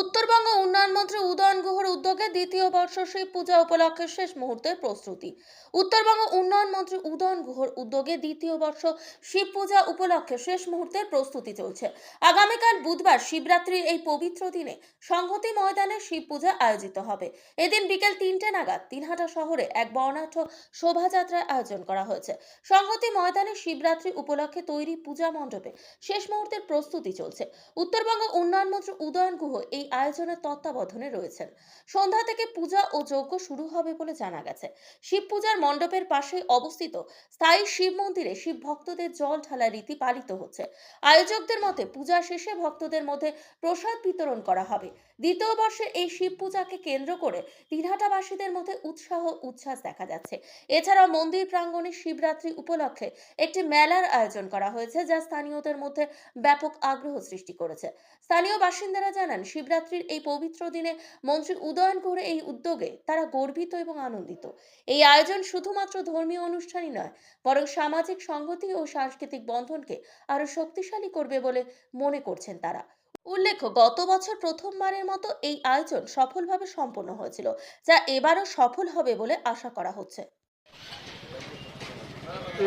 উত্তরবঙ্গ উন্নয়ন মন্ত্রী উদয়ন গুহর উদ্যোগে দ্বিতীয় বর্ষ শিব পূজা উপলক্ষে শেষ মুহূর্তের প্রস্তুতি। উত্তরবঙ্গ উন্নয়ন মন্ত্রী উদয়ন গুহর উদ্যোগে দ্বিতীয় বর্ষ শিব পূজা উপলক্ষে শেষ মুহূর্তের প্রস্তুতি চলছে। আগামীকাল বুধবার শিবরাত্রির এই পবিত্র দিনে সংহতি ময়দানে শিব পূজা আয়োজিত হবে। এদিন বিকেল তিনটে নাগাদ তিনহাটা শহরে এক বর্ণাঢ্য শোভাযাত্রার আয়োজন করা হয়েছে। সংহতি ময়দানে শিবরাত্রি উপলক্ষে তৈরি পূজা মণ্ডপে শেষ মুহূর্তের প্রস্তুতি চলছে। উত্তরবঙ্গ উন্নয়ন মন্ত্রী উদয়ন গুহ এই আয়োজনের তত্ত্বাবধানে রয়েছেন। সন্ধ্যা থেকে পূজা ও যজ্ঞ শুরু হবে বলে জানা গেছে। শিব পূজার মণ্ডপের পাশে অবস্থিত স্থায়ী শিব মন্দিরে শিব ভক্তদের জল ঢালা রীতি পালিত হচ্ছে। আয়োজকদের মতে পূজা শেষে ভক্তদের মধ্যে প্রসাদ বিতরণ করা হবে। দ্বিতীয় বর্ষের এই শিব পূজাকে কেন্দ্র করে দিনহাটাবাসীদের মধ্যে উৎসাহ উচ্ছ্বাস দেখা যাচ্ছে। এছাড়াও মন্দির প্রাঙ্গণে শিবরাত্রি উপলক্ষে একটি মেলার আয়োজন করা হয়েছে, যা স্থানীয়দের মধ্যে ব্যাপক আগ্রহ সৃষ্টি করেছে। স্থানীয় বাসিন্দারা জানান শিবরাত্রির এই পবিত্র দিনে মন্ত্রী উদয়ন করে এই উদ্যোগে তারা গর্বিত এবং আনন্দিত। এই আয়োজন শুধুমাত্র ধর্মীয় অনুষ্ঠানই নয়, বরং সামাজিক সংহতি ও সাংস্কৃতিক বন্ধনকে আরও শক্তিশালী করবে বলে মনে করছেন তারা। উল্লেখ্য, গত বছর প্রথমবারের মতো এই আয়োজন সফলভাবে সম্পন্ন হয়েছিল, যা এবারও সফল হবে বলে আশা করা হচ্ছে।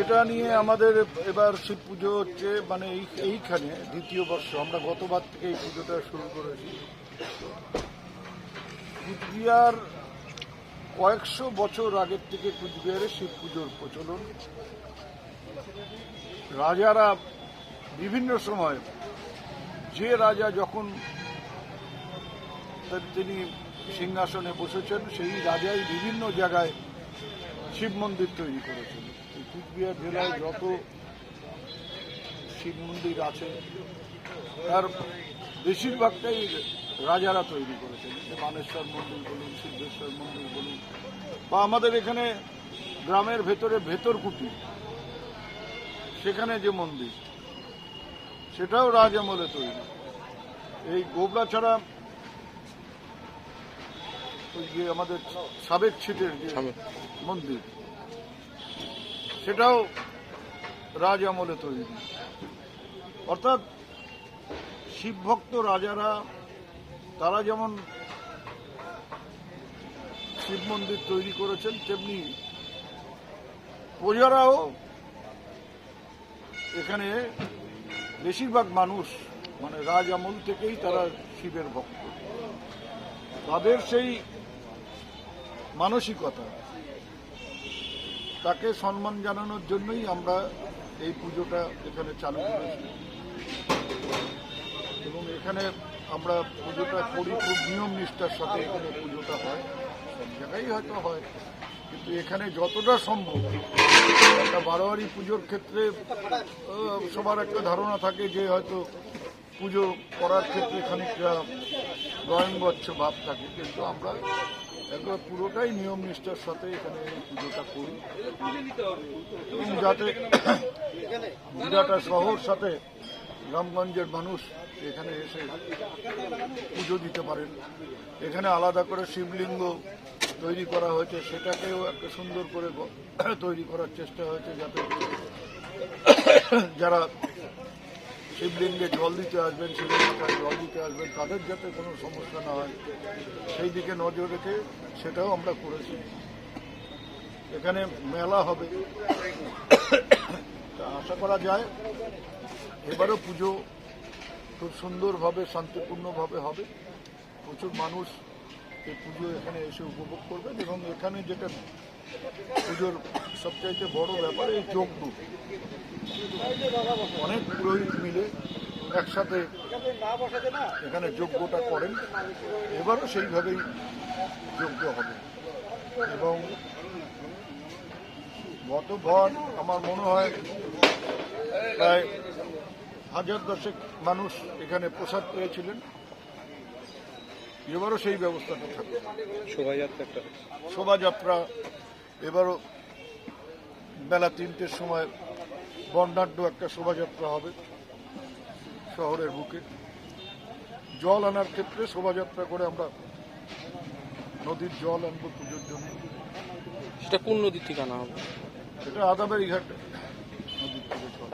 এটা নিয়ে আমাদের এবার শিব পুজো হচ্ছে মানে এই, এইখানে দ্বিতীয় বর্ষ। আমরা গতবার থেকে এই পুজোটা শুরু করেছি। কুচবিহার কয়েকশো বছর আগের থেকে কুচবিহারে শিব পুজোর প্রচলন। রাজারা বিভিন্ন সময় যে রাজা যখন তিনি সিংহাসনে বসেছেন, সেই রাজাই বিভিন্ন জায়গায় শিব মন্দির তৈরি করেছেন। এই কুচবিহার জেলায় যত শিব মন্দির আছে তার বেশিরভাগটাই রাজারা তৈরি করেছেন। মানেশ্বর মন্দির বলুন সিদ্ধেশ্বর মন্দির বলুন বা আমাদের এখানে গ্রামের ভেতরে ভেতরকুটি সেখানে যে মন্দির সেটাও রাজ আমলে তৈরি। এই গোবরা ছাড়া ওই যে আমাদের সাবেক ছিটের যে মন্দির সেটাও রাজ আমলে তৈরি। অর্থাৎ শিবভক্ত রাজারা, তারা যেমন শিব মন্দির তৈরি করেছেন, তেমনি প্রজারাও এখানে বেশিরভাগ মানুষ মানে রাজ আমল থেকেই তারা শিবের ভক্ত। তাদের সেই মানসিকতা তাকে সম্মান জানানোর জন্যই আমরা এই পুজোটা এখানে চালু করেছি। এবং এখানে আমরা পুজোটা করি, খুব নিয়ম নিষ্ঠার সাথে এখানে পুজোটা হয়। সব জায়গায় হয়তো হয়, কিন্তু এখানে যতটা সম্ভব একটা বারোয়ারি পুজোর ক্ষেত্রে সবার একটা ধারণা থাকে যে হয়তো পুজো করার ক্ষেত্রে খানিকটা রয়ঙ্গচ্ছ ভাব থাকে, কিন্তু আমরা একবার পুরোটাই নিয়ম নিষ্ঠার সাথে এখানে পুজোটা করি। যাতে বিরাটা শহর সাথে গ্রামগঞ্জের মানুষ এখানে এসে পুজো দিতে পারেন। এখানে আলাদা করে শিবলিঙ্গ তৈরি করা হয়েছে, সেটাকেও একটা সুন্দর করে তৈরি করার চেষ্টা হয়েছে যাতে যারা শিবলিঙ্গে জল দিতে আসবেন শিবলিঙ্গে জল দিতে আসবেন, তাদের যাতে কোনো সমস্যা না হয়, সেই দিকে নজর রেখে সেটাও আমরা করেছি। এখানে মেলা হবে। আশা করা যায়, এবারও পুজো খুব সুন্দরভাবে, শান্তিপূর্ণভাবে হবে। প্রচুর মানুষ এই পুজো এখানে এসে উপভোগ করবেন এবং এখানে যেটা পুজোর সবচাইতে বড় ব্যাপার, এই যজ্ঞ অনেক পুরোহিত মিলে একসাথে এখানে যজ্ঞটা করেন। এবারও সেইভাবেই যজ্ঞ হবে। এবং গতবার আমার মনে হয় প্রায় হাজার দশেক মানুষ এখানে প্রসাদ পেয়েছিলেন। এবারও সেই ব্যবস্থাটা থাকবে। শোভাযাত্রা শোভাযাত্রা এবারও বেলা তিনটের সময় বর্ণাঢ্য একটা শোভাযাত্রা হবে শহরের বুকে। জল আনার ক্ষেত্রে শোভাযাত্রা করে আমরা নদীর জল আনব পুজোর জন্য। সেটা কোন নদীর ঠিকানা হবে? সেটা আদাবাড়ি ঘাট নদীর থেকে জল